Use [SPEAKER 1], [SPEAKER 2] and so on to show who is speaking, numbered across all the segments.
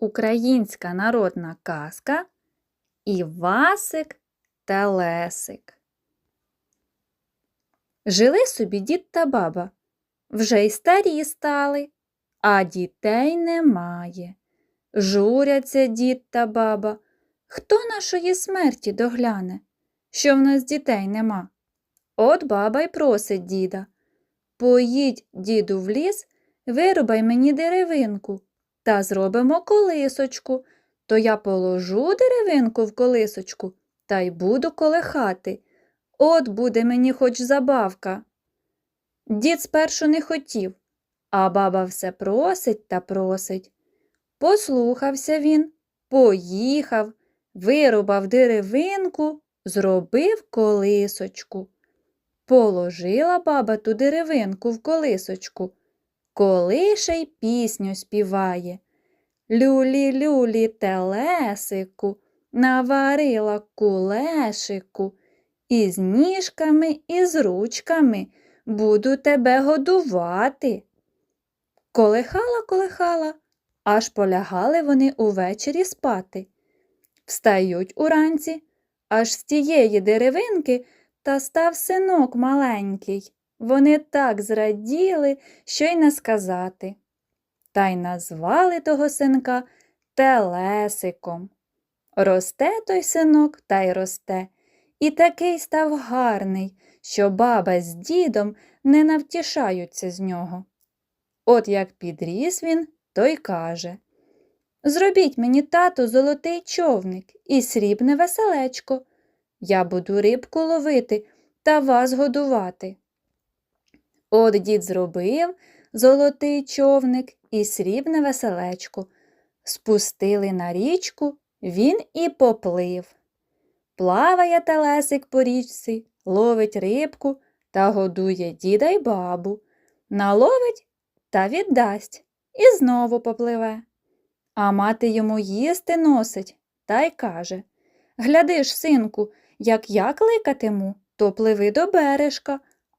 [SPEAKER 1] Українська народна казка Івасик та Лесик. Жили собі дід та баба. Вже й старі стали, а дітей немає. Журяться дід та баба. Хто нашої смерті догляне, що в нас дітей нема? От баба й просить діда. Поїдь, діду, в ліс, вирубай мені деревинку та зробимо колисочку, то я положу деревинку в колисочку та й буду колихати. От буде мені хоч забавка. Дід спершу не хотів, а баба все просить та просить. Послухався він, поїхав, вирубав деревинку, зробив колисочку. Положила баба ту деревинку в колисочку, колише й пісню співає. Люлі-люлі телесику, наварила кулешику, із ніжками, і з ручками буду тебе годувати. Колихала, колихала, аж полягали вони увечері спати. Встають уранці, аж з тієї деревинки та став синок маленький. Вони так зраділи, що й не сказати. Та й назвали того синка Телесиком. Росте той синок та й росте, і такий став гарний, що баба з дідом не навтішаються з нього. От як підріс він, то й каже Зробіть мені, тату, золотий човник і срібне веселечко. Я буду рибку ловити та вас годувати. От дід зробив золотий човник і срібне веселечко. Спустили на річку, він і поплив. Плаває телесик по річці, ловить рибку та годує діда й бабу. Наловить та віддасть і знову попливе. А мати йому їсти носить та й каже Гляди ж, синку, як я кликатиму, то пливи до бережка,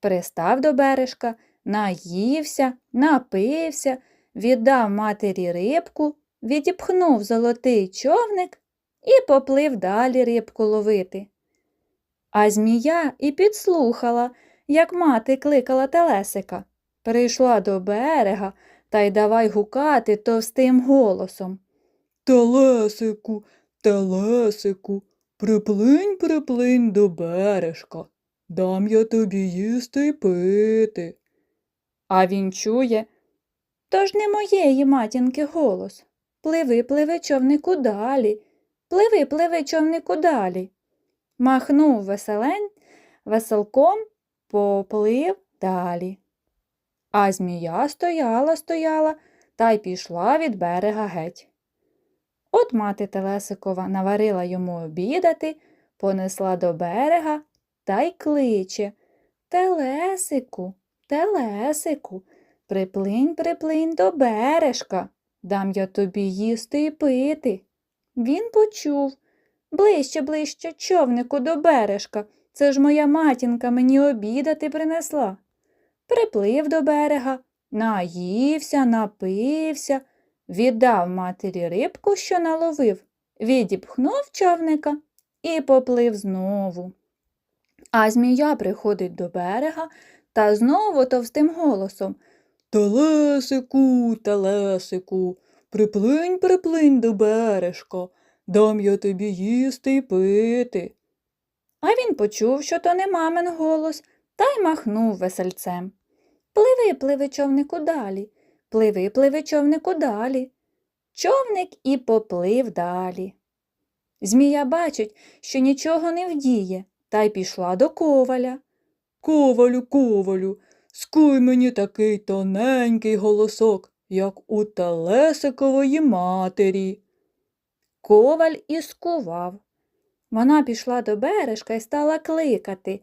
[SPEAKER 1] пристав до бережка, наївся, напився, віддав матері рибку, відіпхнув золотий човник і поплив далі рибку ловити. А змія і підслухала, як мати кликала телесика. Прийшла до берега та й давай гукати товстим голосом.
[SPEAKER 2] Телесику, телесику, приплинь, приплинь до бережка. Дам я тобі їсти й пити.
[SPEAKER 1] А він чує. То ж не моєї матінки голос. Пливи, пливи, човнику далі. Пливи, пливи, човнику далі. Махнув веселень, веселком, поплив далі. А змія стояла, стояла та й пішла від берега геть. От мати Телесикова наварила йому обідати, понесла до берега та й кличе Телесику, Телесику, приплинь, приплинь до бережка, дам я тобі їсти і пити. Він почув ближче, ближче, човнику до бережка. Це ж моя матінка мені обідати принесла. Приплив до берега, наївся, напився, віддав матері рибку, що наловив, відіпхнув човника і поплив знову. А змія приходить до берега та знову товстим голосом.
[SPEAKER 2] Телесику, телесику, приплинь, приплинь до бережка. Дам я тобі їсти й пити.
[SPEAKER 1] А він почув, що то не мамин голос, та й махнув весельцем. Пливи, пливи, човнику далі, пливи, пливи, човнику далі. Човник і поплив далі. Змія бачить, що нічого не вдіє, та й пішла до коваля.
[SPEAKER 2] Ковалю, ковалю, скуй мені такий тоненький голосок, як у телесикової матері.
[SPEAKER 1] Коваль і скував. Вона пішла до бережка і стала кликати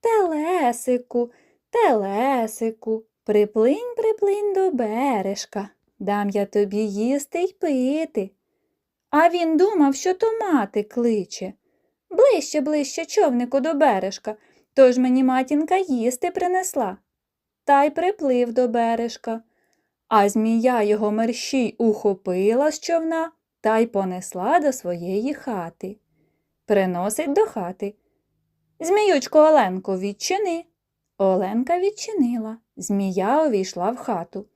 [SPEAKER 1] Телесику, телесику, приплинь, приплинь до бережка, дам я тобі їсти й пити. А він думав, що то мати кличе. Ближче, ближче човнику до бережка, тож мені матінка їсти принесла. Та й приплив до бережка. А змія його мерщій ухопила з човна та й понесла до своєї хати. Приносить до хати. Зміючко Оленко, відчини. Оленка відчинила. Змія увійшла в хату.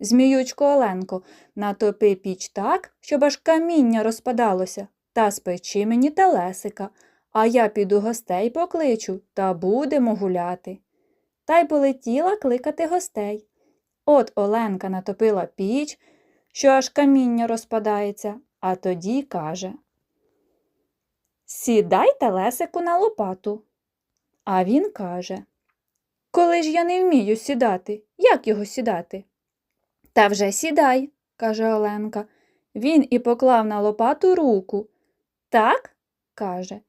[SPEAKER 1] Зміючко Оленко, натопи піч так, щоб аж каміння розпадалося, та спечи мені телесика, а я піду гостей покличу та будемо гуляти. Та й полетіла кликати гостей. От Оленка натопила піч, що аж каміння розпадається, а тоді каже Сідай телесику на лопату. А він каже Коли ж я не вмію сідати, як його сідати? Та вже сідай, каже Оленка. Він і поклав на лопату руку. Так? каже.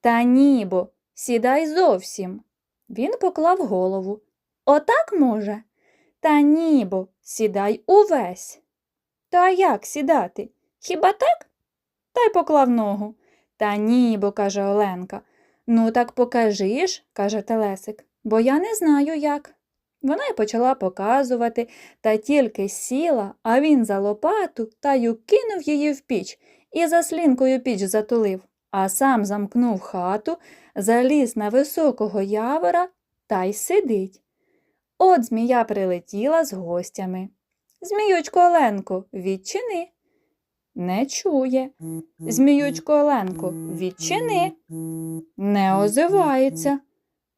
[SPEAKER 1] Та ні, бо сідай зовсім. Він поклав голову. Отак може? Та ні, бо сідай увесь. Та як сідати? Хіба так? Та й поклав ногу. Та ні, бо каже Оленка. Ну, так покажи ж, каже Телесик, бо я не знаю як. Вона й почала показувати, та тільки сіла, а він за лопату та й укинув її в піч і заслінкою піч затулив, а сам замкнув хату, заліз на високого явора та й сидить. От змія прилетіла з гостями. Зміючко Оленко, відчини. Не чує. Зміючко Оленко, відчини. Не озивається.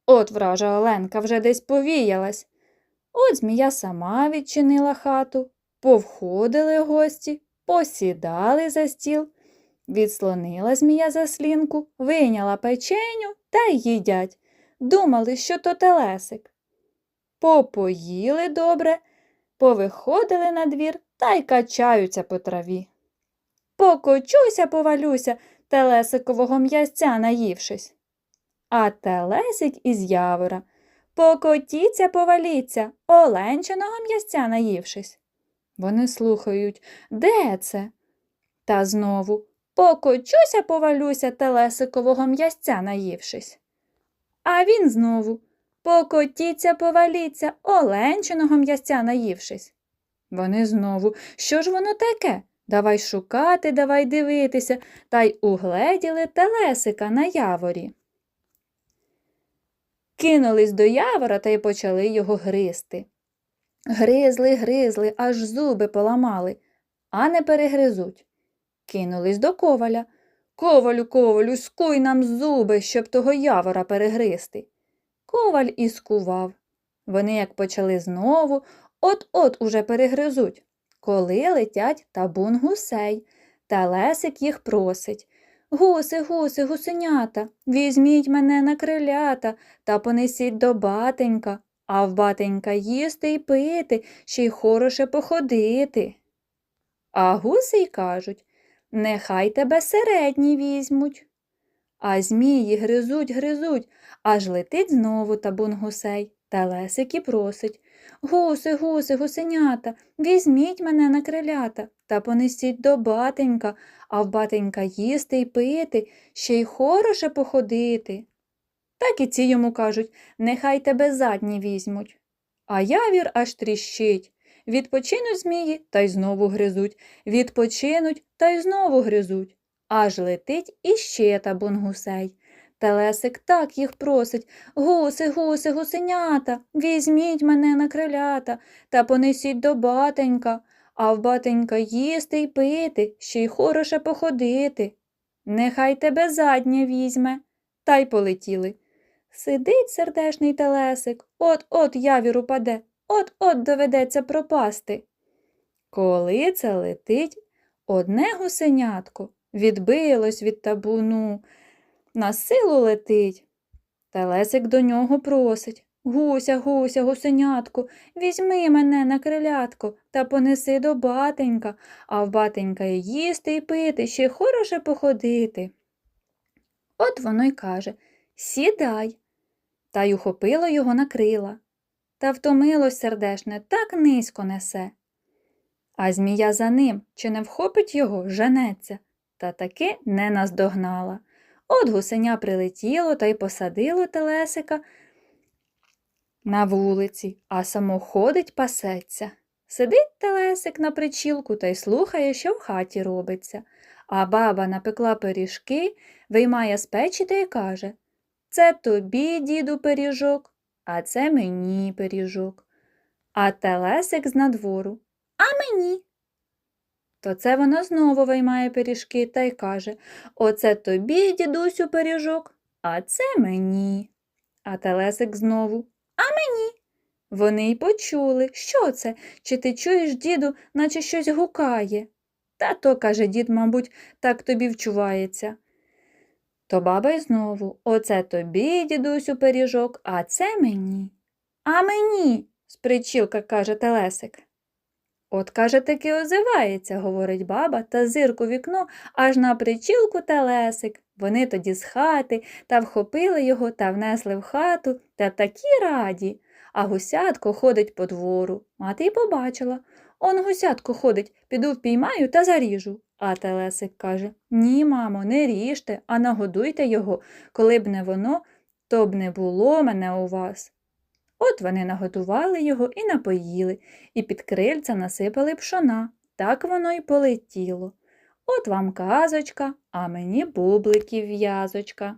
[SPEAKER 1] От вража Оленка вже десь повіялась. От змія сама відчинила хату, повходили гості, посідали за стіл. Відслонила змія заслінку, вийняла печеню та їдять. Думали, що то телесик. Попоїли добре, повиходили на двір та й качаються по траві. Покочуся, повалюся, телесикового м'ясця наївшись. А телесик із явора. Покотіться, поваліться, оленчиного м'ясця наївшись. Вони слухають, де це? Та знову покочуся, повалюся, телесикового м'ясця наївшись. А він знову покотіться, поваліться, оленчиного м'ясця наївшись. Вони знову, що ж воно таке? Давай шукати, давай дивитися, та й угледіли телесика на яворі. Кинулись до явора та й почали його гризти. Гризли, гризли, аж зуби поламали, а не перегризуть. Кинулись до коваля. Ковалю, ковалю, скуй нам зуби, щоб того явора перегризти. Коваль і скував. Вони, як почали знову, от-от уже перегризуть. Коли летять табун гусей, та лесик їх просить. Гуси, гуси, гусенята, візьміть мене на крилята та понесіть до батенька, а в батенька їсти й пити, ще й хороше походити. А гуси й кажуть нехай тебе середні візьмуть. А змії гризуть, гризуть, аж летить знову табун гусей, та лесик і просить Гуси, гуси, гусенята, візьміть мене на крилята та понесіть до батенька, а в батенька їсти й пити, ще й хороше походити. Так і ці йому кажуть нехай тебе задні візьмуть. А явір аж тріщить. Відпочинуть змії та й знову гризуть, відпочинуть та й знову гризуть. Аж летить іще табун гусей. Телесик так їх просить Гуси, гуси, гусенята, візьміть мене на крилята та понесіть до батенька, а в батенька їсти й пити, ще й хороше походити. Нехай тебе заднє візьме. Та й полетіли. Сидить сердешний телесик, от-от явір упаде, от-от доведеться пропасти. Коли це летить, одне гусенятко відбилось від табуну, на силу летить. Телесик до нього просить Гуся, гуся, гусенятку, візьми мене на крилятко та понеси до батенька, а в батенька і їсти і пити, ще й хороше походити. От воно й каже Сідай. Та й ухопило його на крила. Та втомилось сердешне, так низько несе. А змія за ним, чи не вхопить його, женеться, та таки не наздогнала. От гусеня прилетіло та й посадило телесика на вулиці, а само ходить пасеться. Сидить телесик на причілку та й слухає, що в хаті робиться. А баба напекла пиріжки, виймає з печі та й каже Це тобі, діду, пиріжок, а це мені пиріжок. А телесик з надвору А мені. То це вона знову виймає пиріжки та й каже Оце тобі, дідусю, пиріжок, а це мені. А телесик знову А мені. Вони й почули, що це? Чи ти чуєш, діду, наче щось гукає? Та то, каже дід, мабуть, так тобі вчувається. То баба й знову Оце тобі, дідусю, пиріжок, а це мені. А мені, з причілка каже телесик. От, каже, таки озивається, говорить баба, та зирку вікно аж на причілку телесик. Вони тоді з хати та вхопили його та внесли в хату та такі раді. А гусятко ходить по двору. Мати й побачила. Он гусятко ходить, піду впіймаю та заріжу. А телесик каже Ні, мамо, не ріжте, а нагодуйте його. Коли б не воно, то б не було мене у вас. От вони наготували його і напоїли, і під крильця насипали пшона. Так воно й полетіло. От вам казочка, а мені бубликів в'язочка.